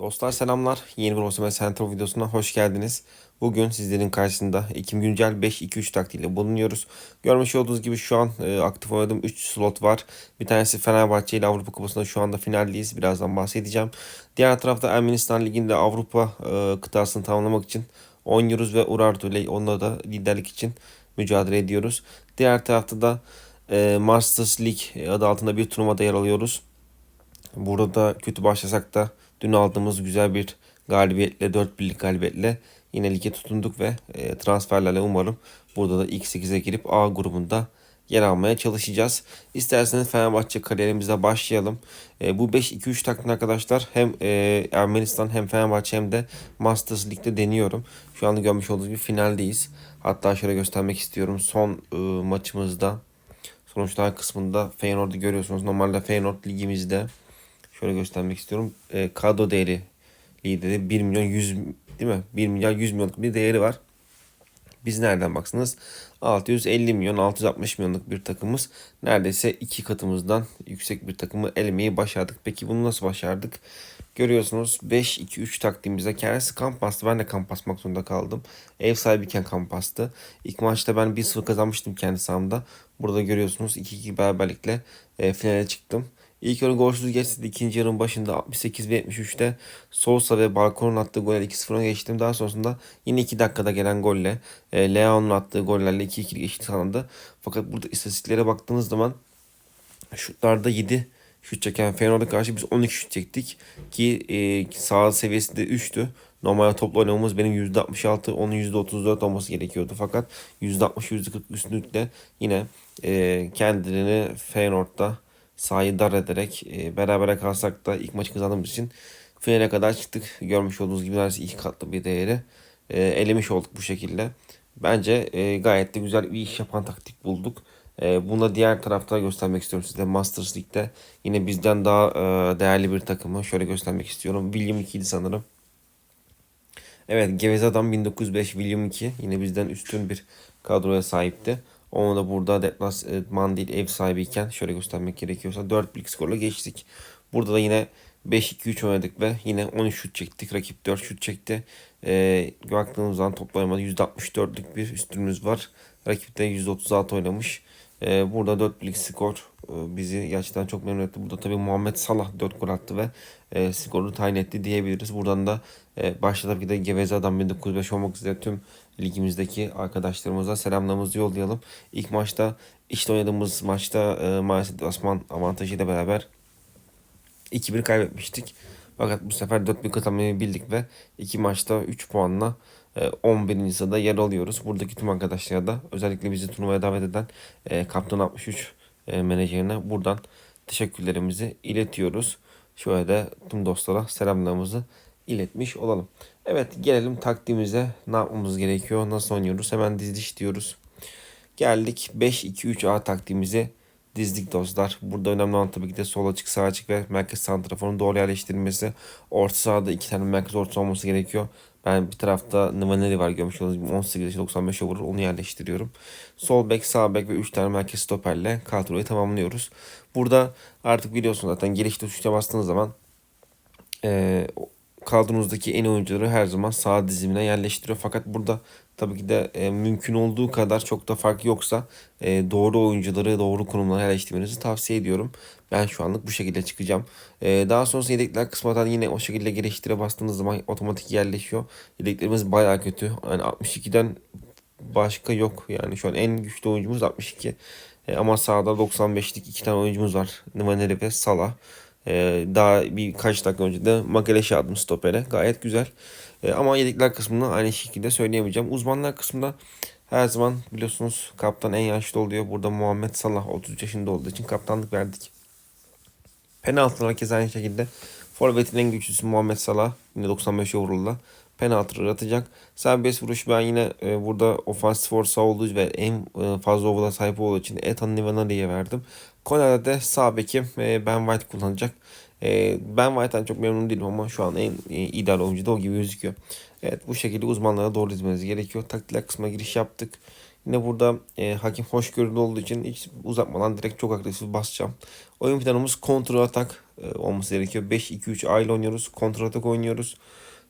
Dostlar selamlar. Yeni bir Osman Central videosuna hoş geldiniz. Bugün sizlerin karşısında Ekim Güncel 5-2-3 taktiğiyle bulunuyoruz. Görmüş olduğunuz gibi şu an e, aktif oynadığım 3 slot var. Bir tanesi Fenerbahçe ile Avrupa Kupası'nda şu anda finaldeyiz. Birazdan bahsedeceğim. Diğer tarafta Ermenistan Ligi'nde Avrupa e, kıtasını tamamlamak için oynuyoruz ve Urartu ile onunla da liderlik için mücadele ediyoruz. Diğer tarafta da e, Masters League adı altında bir turnuvada yer alıyoruz. Burada da kötü başlasak da dün aldığımız güzel bir galibiyetle 4 birlik galibiyetle yine lige tutunduk ve e, transferlerle umarım burada da ilk 8'e girip A grubunda yer almaya çalışacağız. İsterseniz Fenerbahçe kariyerimize başlayalım. E, bu 5-2-3 taktiğini arkadaşlar hem e, Ermenistan hem Fenerbahçe hem de Masters Lig'de deniyorum. Şu anda görmüş olduğunuz gibi finaldeyiz. Hatta şöyle göstermek istiyorum. Son e, maçımızda sonuçlar kısmında Feyenoord'u görüyorsunuz. Normalde Feyenoord ligimizde Şöyle göstermek istiyorum. E, kadro değeri lideri 1 milyon 100 değil mi? 1 milyar 100 milyonluk bir değeri var. Biz nereden baksanız 650 milyon 660 milyonluk bir takımız. Neredeyse iki katımızdan yüksek bir takımı elemeyi başardık. Peki bunu nasıl başardık? Görüyorsunuz 5-2-3 taktiğimizde kendisi kamp bastı. Ben de kamp basmak zorunda kaldım. Ev sahibiyken kamp bastı. İlk maçta ben 1-0 kazanmıştım kendi sahamda. Burada görüyorsunuz 2-2 beraberlikle e, finale çıktım. İlk yarı golsüz geçti. İkinci yarının başında 68 ve 73'te Sousa ve Balkon'un attığı golle 2-0'a geçtim. Daha sonrasında yine 2 dakikada gelen golle e, Leao'nun attığı gollerle 2-2'lik eşit sağlandı. Fakat burada istatistiklere baktığınız zaman şutlarda 7 şut çeken Feyenoord'a karşı biz 12 şut çektik. Ki e, sağ seviyesinde 3'tü. Normalde toplu oynamamız benim %66, onun %34 olması gerekiyordu. Fakat %60, %40 üstünlükle yine e, kendilerini Feyenoord'da sahayı dar ederek e, berabere kalsak da ilk maçı kazandığımız için finale kadar çıktık. Görmüş olduğunuz gibi neredeyse iki katlı bir değeri e, elemiş olduk bu şekilde. Bence e, gayet de güzel bir iş yapan taktik bulduk. E, bunu da diğer tarafta göstermek istiyorum size. Masters League'de yine bizden daha e, değerli bir takımı şöyle göstermek istiyorum. William 2'ydi sanırım. Evet Geveze Adam 1905 William 2 yine bizden üstün bir kadroya sahipti. Onu da burada deplasman değil ev sahibiyken şöyle göstermek gerekiyorsa 4 1 skorla geçtik. Burada da yine 5-2-3 oynadık ve yine 13 şut çektik. Rakip 4 şut çekti. Ee, baktığımız zaman toplamda %64'lük bir üstünümüz var. Rakip de %36 oynamış. Ee, burada 4 birlik skor e, bizi gerçekten çok memnun etti. Burada tabii Muhammed Salah 4 gol attı ve e, skoru tayin etti diyebiliriz. Buradan da e, başta tabii ki de Geveze Adam 1905 olmak üzere tüm ligimizdeki arkadaşlarımıza selamlarımızı yollayalım. İlk maçta işte oynadığımız maçta e, maalesef Osman avantajıyla beraber 2-1 kaybetmiştik. Fakat bu sefer 4-1 kazanmayı bildik ve iki maçta 3 puanla 11. E, sırada yer alıyoruz. Buradaki tüm arkadaşlara da özellikle bizi turnuvaya davet eden e, Kaptan 63 e, menajerine buradan teşekkürlerimizi iletiyoruz. Şöyle de tüm dostlara selamlarımızı iletmiş olalım. Evet gelelim taktiğimize ne yapmamız gerekiyor nasıl oynuyoruz hemen diziliş diyoruz. Geldik 5-2-3-A taktiğimize dizdik dostlar. Burada önemli olan tabii ki de sol açık sağ açık ve merkez santraforun doğru yerleştirilmesi. Orta sahada iki tane merkez orta olması gerekiyor. Ben bir tarafta Nvaneri var görmüş olduğunuz gibi 18 yaşı 95'e vurur onu yerleştiriyorum. Sol bek sağ bek ve 3 tane merkez stoperle kadroyu tamamlıyoruz. Burada artık biliyorsunuz zaten gelişte tuşa bastığınız zaman e, kadronuzdaki en oyuncuları her zaman sağ dizimine yerleştiriyor. Fakat burada tabii ki de e, mümkün olduğu kadar çok da fark yoksa e, doğru oyuncuları doğru konumlara yerleştirmenizi tavsiye ediyorum. Ben şu anlık bu şekilde çıkacağım. E, daha sonrasında yedekler kısmından yine o şekilde geliştire bastığınız zaman otomatik yerleşiyor. Yedeklerimiz baya kötü. Yani 62'den başka yok. Yani şu an en güçlü oyuncumuz 62. E, ama sağda 95'lik iki tane oyuncumuz var. Nvaneri ve Salah. Ee, daha birkaç dakika önce de Magaleş'i aldım stopere. Gayet güzel. Ee, ama yedekler kısmını aynı şekilde söyleyemeyeceğim. Uzmanlar kısmında her zaman biliyorsunuz kaptan en yaşlı oluyor. Burada Muhammed Salah 30 yaşında olduğu için kaptanlık verdik. Penaltılar kez aynı şekilde. Forvet'in en güçlüsü Muhammed Salah. Yine 95 overall'la penaltı atacak. Serbest vuruş ben yine e, burada ofansif forsa olduğu ve en e, fazla overall'a sahip olduğu için Ethan Nivanari'ye verdim. Korner'de de sağ bekim e, Ben White kullanacak. E, ben White'tan çok memnun değilim ama şu an en e, ideal oyuncu da o gibi gözüküyor. Evet bu şekilde uzmanlara doğru dizmeniz gerekiyor. Taktikler kısmına giriş yaptık. Yine burada e, hakim hoşgörülü olduğu için hiç uzatmadan direkt çok agresif basacağım. Oyun planımız kontrol atak e, olması gerekiyor. 5-2-3 aile oynuyoruz. Kontratak oynuyoruz.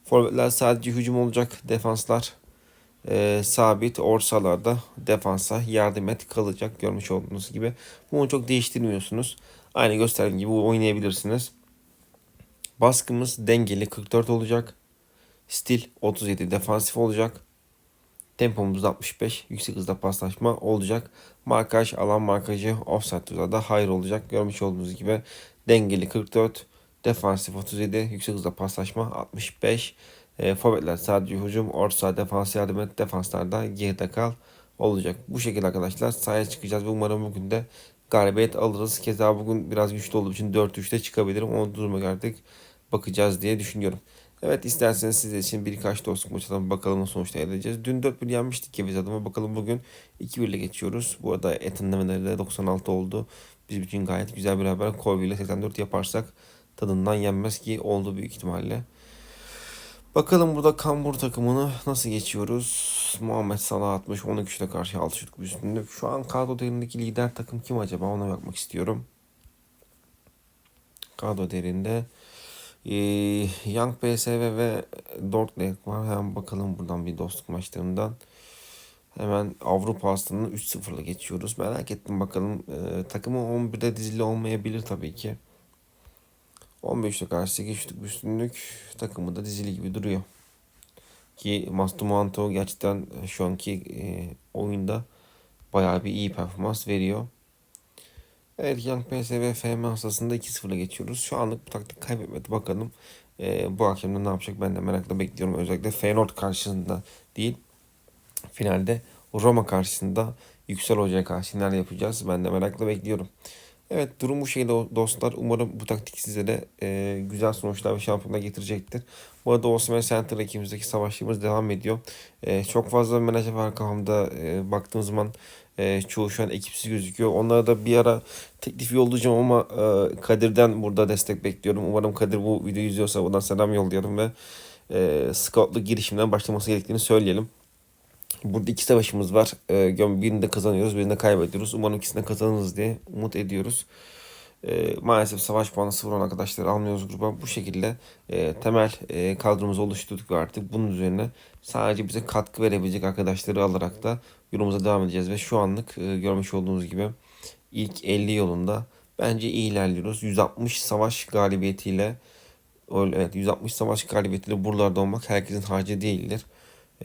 Forvetler sadece hücum olacak. Defanslar e, sabit. Orsalarda defansa yardım et kalacak. Görmüş olduğunuz gibi. Bunu çok değiştirmiyorsunuz. Aynı gösterdiğim gibi oynayabilirsiniz. Baskımız dengeli 44 olacak. Stil 37 defansif olacak. Tempomuz da 65. Yüksek hızda paslaşma olacak. Markaj, alan markajı offside tuzada hayır olacak. Görmüş olduğunuz gibi dengeli 44. Defansif 37. Yüksek hızda paslaşma 65. E, forvetler sadece hücum. Orta saha defans yardım et. Defanslarda geride kal olacak. Bu şekilde arkadaşlar sahaya çıkacağız ve umarım bugün de galibiyet alırız. Keza bugün biraz güçlü olduğu için 4-3'te çıkabilirim. Onu duruma artık bakacağız diye düşünüyorum. Evet isterseniz sizler için birkaç dostluk maçından bakalım sonuçta edeceğiz. Dün 4-1 yenmiştik Keviz adımı. Bakalım bugün 2-1 ile geçiyoruz. Bu arada etinlemeleri de 96 oldu. Bizim için gayet güzel bir haber. Colby ile 84 yaparsak tadından yenmez ki oldu büyük ihtimalle. Bakalım burada Kambur takımını nasıl geçiyoruz? Muhammed Salah atmış 10 kişide karşı 6 şutluk bir üstünlük. Şu an kadro değerindeki lider takım kim acaba ona bakmak istiyorum. Kadro değerinde ee, Young PSV ve Dortmund var. Hemen bakalım buradan bir dostluk maçlarından. Hemen Avrupa Aslanı'nı 3-0'la geçiyoruz. Merak ettim bakalım. Ee, takımı 11'de dizili olmayabilir tabii ki. 15'te karşı 8 şutluk üstünlük takımı da dizili gibi duruyor. Ki Mastumanto gerçekten şu anki e, oyunda bayağı bir iyi performans veriyor. Evet Young PSV FM hastasında 2-0'la geçiyoruz. Şu anlık bu taktik kaybetmedi. Bakalım e, bu akşam ne yapacak ben de merakla bekliyorum. Özellikle Feyenoord karşısında değil finalde Roma karşısında Yüksel Hoca'ya karşı neler yapacağız ben de merakla bekliyorum. Evet durum bu şekilde dostlar. Umarım bu taktik sizlere e, güzel sonuçlar ve şampiyonlar getirecektir. Bu arada Osman Center ekibimizdeki savaşlarımız devam ediyor. E, çok fazla menajer var kafamda. E, baktığım zaman e, çoğu şu an ekipsiz gözüküyor. Onlara da bir ara teklif yollayacağım ama e, Kadir'den burada destek bekliyorum. Umarım Kadir bu videoyu izliyorsa buradan selam yollayalım ve e, scoutluk girişimden başlaması gerektiğini söyleyelim. Burada iki savaşımız var. E, birinde kazanıyoruz, birinde kaybediyoruz. Umarım ikisinde kazanırız diye umut ediyoruz. E, maalesef savaş puanı sıfır olan arkadaşlar almıyoruz gruba. Bu şekilde e, temel e, kadromuzu oluşturduk ve artık bunun üzerine sadece bize katkı verebilecek arkadaşları alarak da yolumuza devam edeceğiz. Ve şu anlık e, görmüş olduğunuz gibi ilk 50 yolunda bence iyi ilerliyoruz. 160 savaş galibiyetiyle evet 160 savaş galibiyetiyle buralarda olmak herkesin harcı değildir.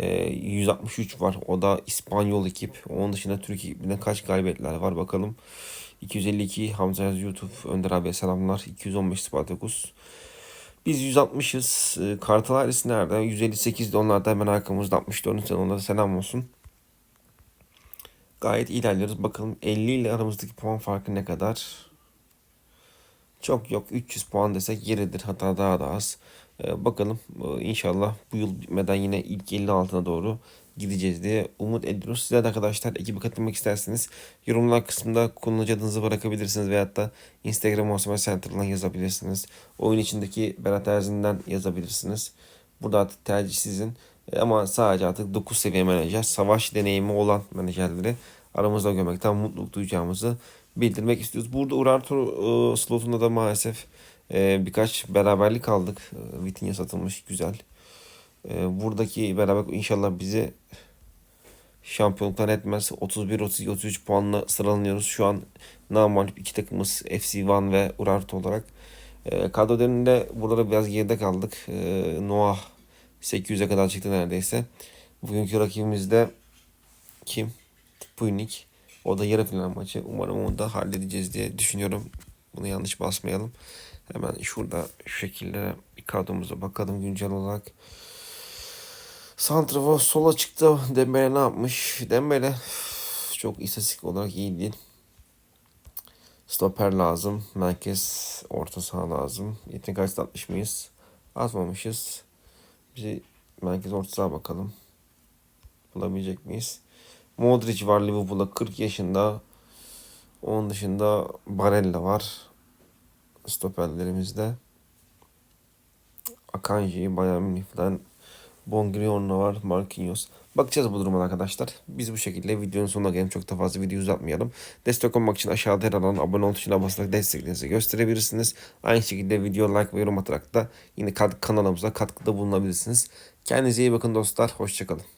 163 var. O da İspanyol ekip. Onun dışında Türk ekibinde kaç galibiyetler var bakalım. 252 Hamza Yaz YouTube Önder abi selamlar. 215 Spartakus. Biz 160'ız. Kartal ailesi nerede? 158 de onlar da hemen arkamızda 64. Sen onlara selam olsun. Gayet ilerliyoruz. Bakalım 50 ile aramızdaki puan farkı ne kadar? Çok yok. 300 puan desek yeridir. Hatta daha da az. Ee, bakalım ee, inşallah bu yıl bitmeden yine ilk 50 altına doğru gideceğiz diye umut ediyoruz. Size de arkadaşlar ekibe katılmak isterseniz yorumlar kısmında kullanıcı adınızı bırakabilirsiniz veyahut da Instagram Osman Center'dan yazabilirsiniz. Oyun içindeki Berat Erzin'den yazabilirsiniz. Burada artık tercih sizin. Ee, ama sadece artık 9 seviye menajer, savaş deneyimi olan menajerleri aramızda görmekten mutluluk duyacağımızı bildirmek istiyoruz. Burada Urartu e, slotunda da maalesef e, birkaç beraberlik aldık. E, Vitinha satılmış güzel. E, buradaki beraber inşallah bizi şampiyonluktan etmez. 31, 32, 33 puanla sıralanıyoruz. Şu an namalip iki takımız FC Van ve Urartu olarak. E, kadro döneminde burada da biraz geride kaldık. Noah 800'e kadar çıktı neredeyse. Bugünkü rakibimiz de kim? Puynik. O da yarı final maçı. Umarım onu da halledeceğiz diye düşünüyorum. Bunu yanlış basmayalım. Hemen şurada şu şekilde bir kadromuza bakalım güncel olarak. Santrafor sola çıktı. Dembele ne yapmış? Dembele çok istatistik olarak iyi değil. Stoper lazım. Merkez orta saha lazım. Yetenek açısı atmış mıyız? Atmamışız. Bizi merkez orta saha bakalım. Bulabilecek miyiz? Modric var Liverpool'da 40 yaşında. Onun dışında Barella var. Stoperlerimizde. Akanji, Bayern Münih'den Bongriorno var. Marquinhos. Bakacağız bu duruma arkadaşlar. Biz bu şekilde videonun sonuna gelelim. Çok da fazla video uzatmayalım. Destek olmak için aşağıda yer alan abone ol tuşuna basarak desteklerinizi gösterebilirsiniz. Aynı şekilde video like ve yorum atarak da yine kanalımıza katkıda bulunabilirsiniz. Kendinize iyi bakın dostlar. Hoşçakalın.